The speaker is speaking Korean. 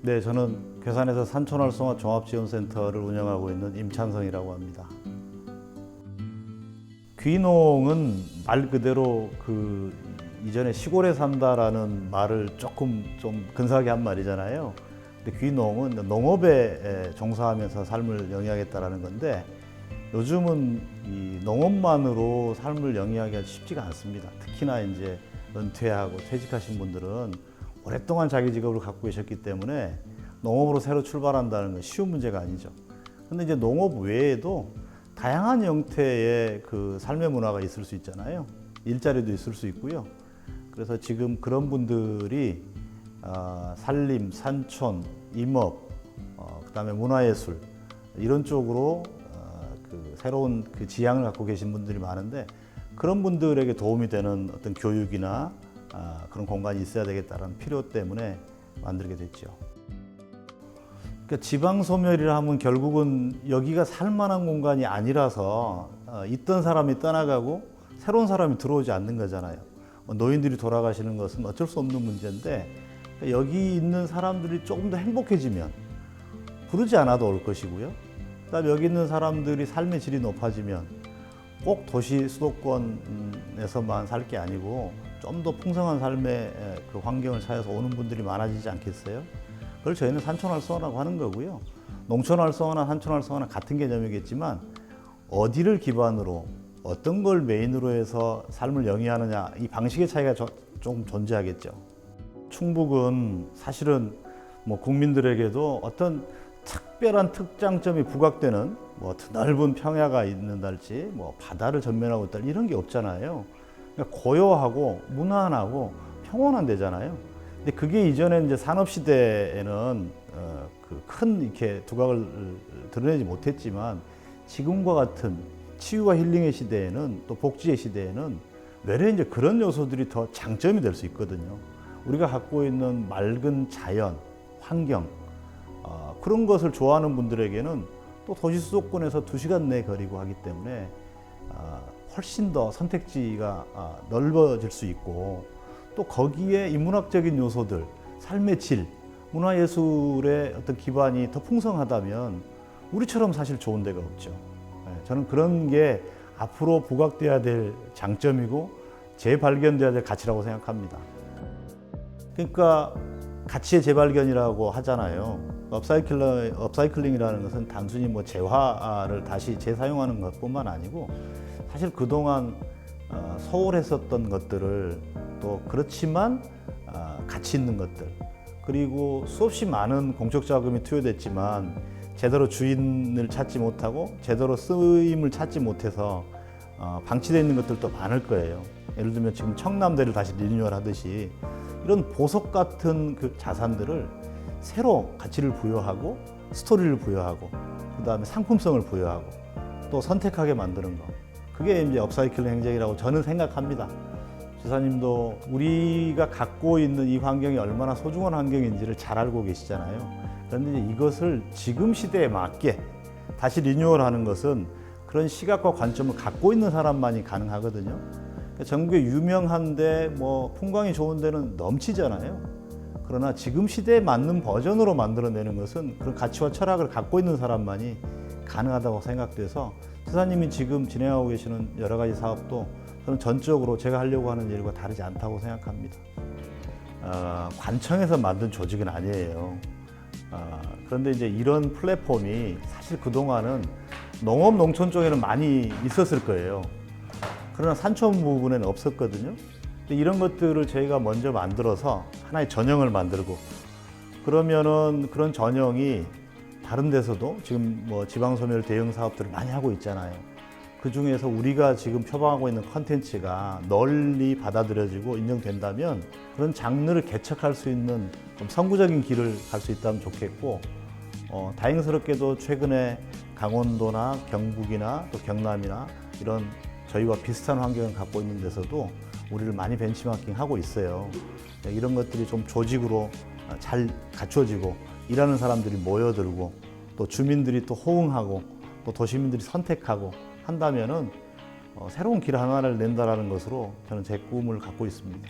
네, 저는 괴산에서 산촌활성화 종합지원센터를 운영하고 있는 임찬성이라고 합니다. 귀농은 말 그대로 그 이전에 시골에 산다라는 말을 조금 좀 근사하게 한 말이잖아요. 근데 귀농은 농업에 종사하면서 삶을 영위하겠다라는 건데 요즘은 이 농업만으로 삶을 영위하기가 쉽지가 않습니다. 특히나 이제 은퇴하고 퇴직하신 분들은 오랫동안 자기 직업을 갖고 계셨기 때문에 농업으로 새로 출발한다는 건 쉬운 문제가 아니죠. 근데 이제 농업 외에도 다양한 형태의 그 삶의 문화가 있을 수 있잖아요. 일자리도 있을 수 있고요. 그래서 지금 그런 분들이 아, 산림, 산촌, 임업, 어, 그다음에 문화예술 이런 쪽으로 어, 그 새로운 그 지향을 갖고 계신 분들이 많은데 그런 분들에게 도움이 되는 어떤 교육이나 아, 그런 공간이 있어야 되겠다는 필요 때문에 만들게 됐죠. 그러니까 지방 소멸이라 하면 결국은 여기가 살만한 공간이 아니라서 어, 있던 사람이 떠나가고 새로운 사람이 들어오지 않는 거잖아요. 어, 노인들이 돌아가시는 것은 어쩔 수 없는 문제인데 그러니까 여기 있는 사람들이 조금 더 행복해지면 부르지 않아도 올 것이고요. 그다음에 여기 있는 사람들이 삶의 질이 높아지면 꼭 도시 수도권에서만 살 게 아니고 좀 더 풍성한 삶의 에, 그 환경을 찾아서 오는 분들이 많아지지 않겠어요? 그걸 저희는 산촌 활성화라고 하는 거고요. 농촌 활성화나 산촌 활성화는 같은 개념이겠지만 어디를 기반으로 어떤 걸 메인으로 해서 삶을 영위하느냐 이 방식의 차이가 조- 좀 존재하겠죠. 충북은 사실은 뭐 국민들에게도 어떤 특별한 특장점이 부각되는 뭐 넓은 평야가 있는달지 뭐 바다를 전면하고 있다 이런 게 없잖아요. 그러니까 고요하고 무난하고 평온한 데잖아요. 근데 그게 이전에 이제 산업 시대에는 어, 그큰 이렇게 두각을 드러내지 못했지만 지금과 같은 치유와 힐링의 시대에는 또 복지의 시대에는 외래 이제 그런 요소들이 더 장점이 될 수 있거든요. 우리가 갖고 있는 맑은 자연, 환경 어, 그런 것을 좋아하는 분들에게는 또 도시 수도권에서 두 시간 내 거리고 하기 때문에 아, 훨씬 더 선택지가 아, 넓어질 수 있고 또 거기에 인문학적인 요소들, 삶의 질, 문화예술의 어떤 기반이 더 풍성하다면 우리처럼 사실 좋은 데가 없죠. 예, 저는 그런 게 앞으로 부각돼야 될 장점이고 재발견돼야 될 가치라고 생각합니다. 그러니까 가치의 재발견이라고 하잖아요. 업사이클러, 업사이클링이라는 것은 단순히 뭐 재화를 다시 재사용하는 것뿐만 아니고 사실 그동안 어, 소홀했었던 것들을 또 그렇지만 어, 가치 있는 것들 그리고 수없이 많은 공적 자금이 투여됐지만 제대로 주인을 찾지 못하고 제대로 쓰임을 찾지 못해서 어, 방치되어 있는 것들도 많을 거예요. 예를 들면 지금 청남대를 다시 리뉴얼 하듯이 이런 보석 같은 그 자산들을 새로 가치를 부여하고 스토리를 부여하고 그 다음에 상품성을 부여하고 또 선택하게 만드는 것 그게 이제 업사이클링 행정이라고 저는 생각합니다. 지사님도 우리가 갖고 있는 이 환경이 얼마나 소중한 환경인지를 잘 알고 계시잖아요. 그런데 이것을 지금 시대에 맞게 다시 리뉴얼하는 것은 그런 시각과 관점을 갖고 있는 사람만이 가능하거든요. 그러니까 전국에 유명한데 뭐 풍광이 좋은 데는 넘치잖아요. 그러나 지금 시대에 맞는 버전으로 만들어내는 것은 그런 가치와 철학을 갖고 있는 사람만이 가능하다고 생각돼서 지사님이 지금 진행하고 계시는 여러 가지 사업도 저는 전적으로 제가 하려고 하는 일과 다르지 않다고 생각합니다. 어, 관청에서 만든 조직은 아니에요. 어, 그런데 이제 이런 플랫폼이 사실 그동안은 농업 농촌 쪽에는 많이 있었을 거예요. 그러나 산촌 부분에는 없었거든요. 이런 것들을 저희가 먼저 만들어서 하나의 전형을 만들고 그러면은 그런 전형이 다른 데서도 지금 뭐 지방 소멸 대응 사업들을 많이 하고 있잖아요. 그 중에서 우리가 지금 표방하고 있는 컨텐츠가 널리 받아들여지고 인정된다면 그런 장르를 개척할 수 있는 좀 선구적인 길을 갈 수 있다면 좋겠고 어, 다행스럽게도 최근에 강원도나 경북이나 또 경남이나 이런 저희와 비슷한 환경을 갖고 있는 데서도 우리를 많이 벤치마킹 하고 있어요. 네, 이런 것들이 좀 조직으로 어, 잘 갖춰지고 일하는 사람들이 모여들고 또 주민들이 또 호응하고 또 도시민들이 선택하고 한다면은 어, 새로운 길 하나를 낸다라는 것으로 저는 제 꿈을 갖고 있습니다.